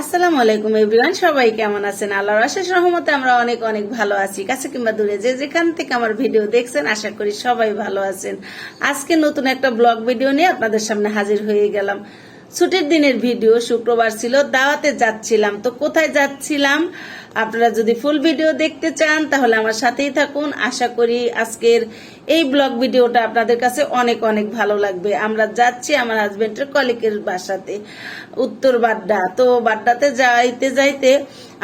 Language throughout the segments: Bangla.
আসসালামু আলাইকুম এভরিওয়ান, সবাই কেমন আছেন? আল্লাহর আশেষ রহমতে আমরা অনেক অনেক ভালো আছি। কাছে কিংবা দূরে যে যেখান থেকে আমার ভিডিও দেখছেন, আশা করি সবাই ভালো আছেন। আজকে নতুন একটা ব্লগ ভিডিও নিয়ে আপনাদের সামনে হাজির হয়ে গেলাম। ছুটির দিনের ভিডিও শুক্রবার ছিল, দাওয়াতে যাচ্ছিলাম। তো কোথায় যাচ্ছিলাম? আপনারা যদি ফুল ভিডিও দেখতে চান, তাহলে আমার সাথেই থাকুন। আশা করি আজকের এই ব্লগ ভিডিওটা আপনাদের কাছে অনেক অনেক ভালো লাগবে। আমরা যাচ্ছি আমার হাজবেন্ডের কলিকের বাসাতে, উত্তর বাড্ডা। তো বাড্ডাতে যাইতে যাইতে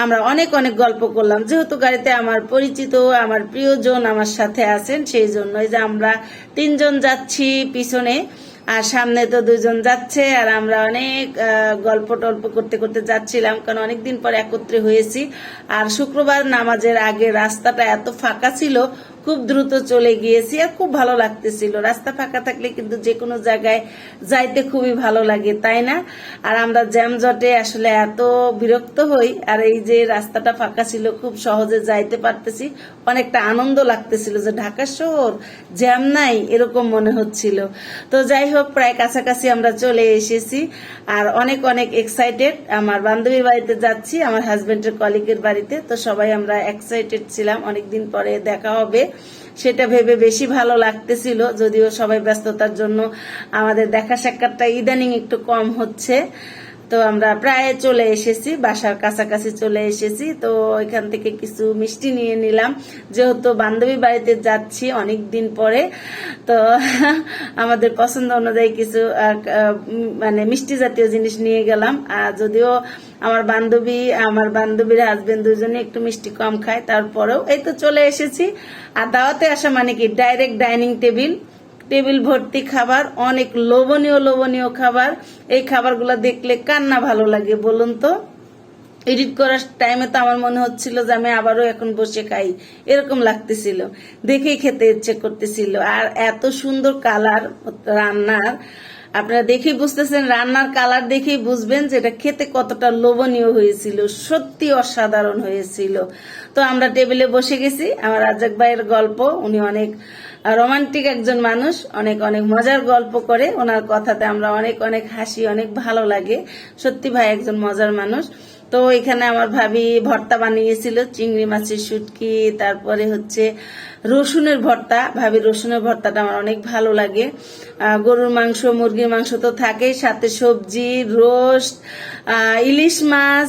আমরা অনেক অনেক গল্প করলাম। যেহেতু গাড়িতে আমার পরিচিত, আমার প্রিয়জন আমার সাথে আছেন, সেই জন্যই যে আমরা তিনজন যাচ্ছি পিছনে। আর সামনে তো দুজন যাচ্ছে, আর আমরা অনেক গল্প টল্প করতে করতে যাচ্ছিলাম, কারণ অনেকদিন পর একত্রে হয়েছি। আর শুক্রবার নামাজের আগে রাস্তাটা এত ফাঁকা ছিল খুব দ্রুত চলে গিয়েছি আর খুব ভালো লাগতেছিল। রাস্তা ফাঁকা থাকলে কিন্তু যে কোনো জায়গায় যাইতে খুবই ভালো লাগে, তাই না? আর আমরা জ্যামজটে আসলে এত বিরক্ত হই আর এই যে রাস্তাটা ফাঁকা ছিল, খুব সহজে যাইতে পারতেছি। অনেকটা আনন্দ লাগতেছিল যে ঢাকা শহর, জ্যাম নাই, এরকম মনে হচ্ছিল। তো যাই হোক, প্রায় কাছাকাছি আমরা চলে এসেছি আর অনেক অনেক এক্সাইটেড আমার বান্ধবীর বাড়িতে যাচ্ছি, আমার হাজবেন্ডের কলিগের বাড়িতে। তো সবাই আমরা এক্সাইটেড ছিলাম, অনেকদিন পরে দেখা হবে। সেটা ভেবে বেশি ভালো লাগতেছিল, যদিও সবাই ব্যস্ততার জন্য আমাদের দেখা সাক্ষাৎটা ইদানিং একটু কম হচ্ছে। তো আমরা প্রায় চলে এসেছি, বাসার কাছাকাছি চলে এসেছি। তো এখান থেকে কিছু মিষ্টি নিয়ে নিলাম। যেহেতু বান্ধবী বাড়িতে যাচ্ছি অনেক দিন পরে, তো আমাদের পছন্দ অনুযায়ী কিছু মানে মিষ্টি জাতীয় জিনিস নিয়ে গেলাম। আর যদিও আমার বান্ধবী, আমার বান্ধবীর হাজবেন্ড দুজনে একটু মিষ্টি কম খায়, তারপরেও এই তো চলে এসেছি। আর দাওয়াতে আসা মানে কি? ডাইরেক্ট ডাইনিং টেবিল টেবিল ভর্তি খাবার, অনেক লোভনীয় লোভনীয় খাবার। এই খাবারগুলো দেখলে কান্না ভালো লাগে, বলুন তো। এডিট করার টাইমে তো আমার মনে হচ্ছিল যে আমি আবারও এখন বসে খাই। এরকম লাগতেছিল। দেখেই খেতে ইচ্ছে করতেছিল। আর এত সুন্দর কালার রান্নার। আপনারা দেখেই বুঝতেছেন, রান্নার কালার দেখেই বুঝবেন যে এটা খেতে কতটা লোভনীয় হয়েছিল, সত্যি অসাধারণ হয়েছিল। তো আমরা টেবিলে বসে গেছি। আমার রাজাক ভাইয়ের গল্প, উনি অনেক রোমান্টিক একজন মানুষ, অনেক অনেক মজার গল্প করে। ওনার কথাতে আমরা অনেক অনেক হাসি, অনেক ভালো লাগে। সত্যি ভাই একজন মজার মানুষ। তো এখানে আমার ভাবি ভর্তা বানিয়েছিল, চিংড়ি মাছের শুটকি, তারপরে হচ্ছে রসুনের ভর্তা। ভাবি, রসুনের ভর্তাটা আমার অনেক ভালো লাগে। গরুর মাংস, মুরগির মাংস তো থাকেই, সাথে সবজি, রোস্ট ইলিশ মাছ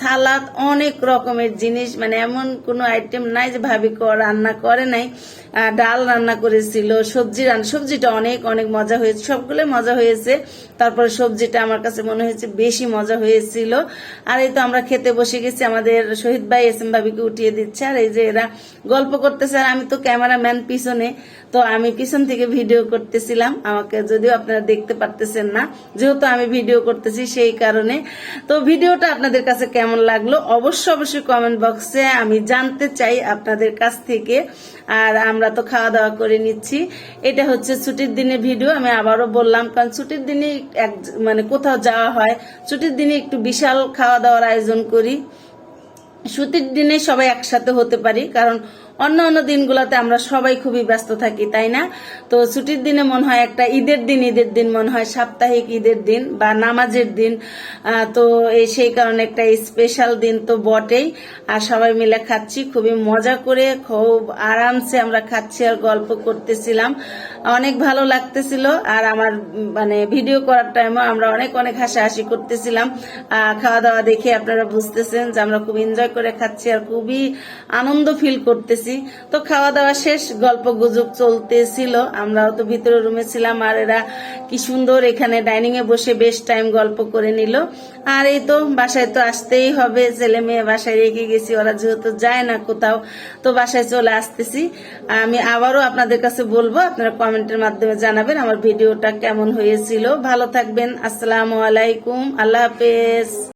সালাদ, অনেক রকমের জিনিস। মানে এমন কোনো আইটেম নাই যে ভাবি রান্না করে নাই। ডাল রান্না করেছিল, সবজি রান্না সবজিটা অনেক অনেক মজা হয়েছে সবগুলো মজা হয়েছে। তারপরে সবজিটা আমার কাছে মনে হয়েছে বেশি মজা হয়েছিল। আর এই তো আমরা খেতে বসে গেছি, আমাদের শহীদ ভাই এস এম ভাবিকে উঠিয়ে দিচ্ছে, আর এই যে এরা গল্প করতেছে, আর আমি তো ক্যামেরাম্যান পিছনে, তো আমি পিছন থেকে ভিডিও করতেছিলাম, আমাকে যদিও আপনারা দেখতে পারতেছেন না, যেহেতু আমি ভিডিও করতেছি সেই কারণে। তো ভিডিওটা আপনাদের কাছে কেমন লাগল? অবশ্যই অবশ্যই কমেন্ট বক্সে আমি জানতে চাই আপনাদের কাছ থেকে, আর আমরা তো খাওয়া দাওয়া করে নিচ্ছি। এটা হচ্ছে ছুটির দিনে ভিডিও, আমি আবারও বললাম, কারণ ছুটির দিনে এক মানে কোথাও যাওয়া হয়, ছুটির দিনে একটু বিশাল খাওয়া দাওয়ার আয়োজন করি। ছুটির দিনে সবাই একসাথে হতে পারি কারণ অন্য অন্য দিনগুলোতে আমরা সবাই খুবই ব্যস্ত থাকি, তাই না? তো ছুটির দিনে মনে হয় একটা ঈদের দিন ঈদের দিন মনে হয় সাপ্তাহিক ঈদের দিন বা নামাজের দিন। তো এই সেই কারণে একটা স্পেশাল দিন তো বটেই। আর সবাই মিলে খাচ্ছি, খুবই মজা করে, খুব আরামসে আমরা খাচ্ছি আর গল্প করতেছিলাম। অনেক ভালো লাগতেছিল আর আমার মানে ভিডিও করার টাইমও আমরা অনেক অনেক হাসাহাসি করতেছিলাম। খাওয়া দাওয়া দেখে আপনারা বুঝতেছেন যে আমরা খুব এনজয় করে খাচ্ছি আর খুবই আনন্দ ফিল করতেছি। তো খাওয়া দাওয়া শেষ, গল্প গুজব চলতেছিল। আমরাও তো ভিতরে রুমে ছিলাম আর এরা কি সুন্দর এখানে ডাইনিং এ বসে বেশ টাইম গল্প করে নিল। আর এই তো বাসায় তো আসতেই হবে, ছেলে মেয়ে বাসায় রেখে গেছি, ওরা যেহেতু যায় না কোথাও, তো বাসায় চলে আসতেছি। আমি আবারও আপনাদের কাছে বলব, আপনারা কমেন্টের মাধ্যমে জানাবেন আমার ভিডিওটা কেমন হয়েছিল। ভালো থাকবেন, আসসালামু আলাইকুম, আল্লাহ হাফেজ।